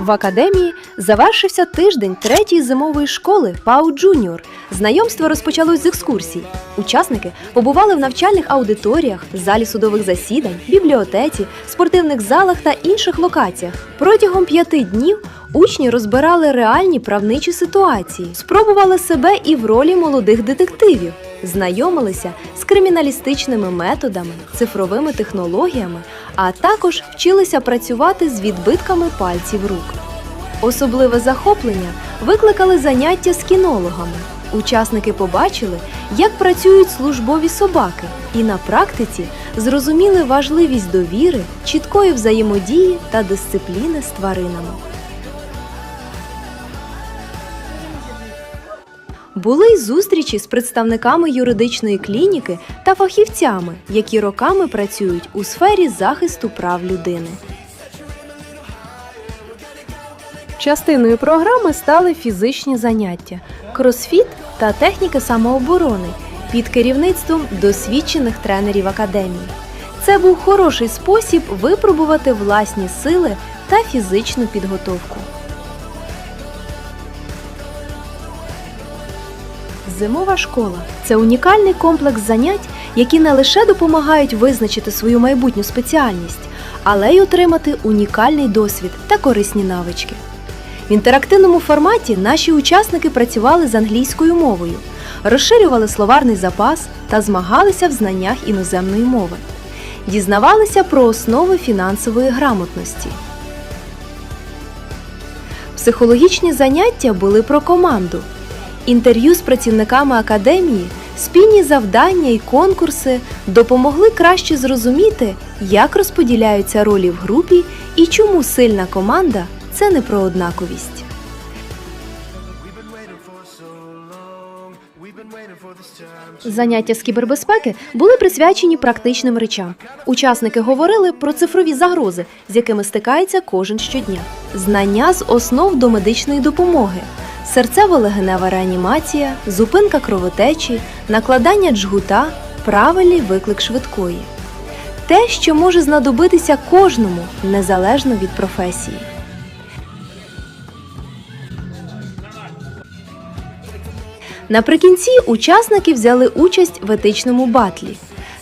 В академії завершився тиждень третьої зимової школи ПАУ Джуніор. Знайомство розпочалось з екскурсій. Учасники побували в навчальних аудиторіях, залі судових засідань, бібліотеці, спортивних залах та інших локаціях. Протягом п'яти днів учні розбирали реальні правничі ситуації, спробували себе і в ролі молодих детективів, знайомилися з криміналістичними методами, цифровими технологіями, а також вчилися працювати з відбитками пальців рук. Особливе захоплення викликали заняття з кінологами. Учасники побачили, як працюють службові собаки, і на практиці зрозуміли важливість довіри, чіткої взаємодії та дисципліни з тваринами. Були й зустрічі з представниками юридичної клініки та фахівцями, які роками працюють у сфері захисту прав людини. Частиною програми стали фізичні заняття, кросфіт та техніки самооборони під керівництвом досвідчених тренерів академії. Це був хороший спосіб випробувати власні сили та фізичну підготовку. Зимова школа це унікальний комплекс занять, які не лише допомагають визначити свою майбутню спеціальність, але й отримати унікальний досвід та корисні навички. В інтерактивному форматі наші учасники працювали з англійською мовою, розширювали словарний запас та змагалися в знаннях іноземної мови, дізнавалися про основи фінансової грамотності. Психологічні заняття були про команду. Інтерв'ю з працівниками академії, спільні завдання і конкурси допомогли краще зрозуміти, як розподіляються ролі в групі і чому сильна команда це не про однаковість. Заняття з кібербезпеки були присвячені практичним речам. Учасники говорили про цифрові загрози, з якими стикається кожен щодня, знання з основ до медичної допомоги, серцево-легенева реанімація, зупинка кровотечі, накладання джгута, правильний виклик швидкої. Те, що може знадобитися кожному, незалежно від професії. Наприкінці учасники взяли участь в етичному батлі.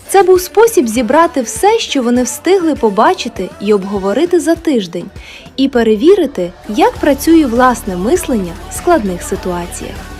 Це був спосіб зібрати все, що вони встигли побачити і обговорити за тиждень, і перевірити, як працює власне мислення в складних ситуаціях.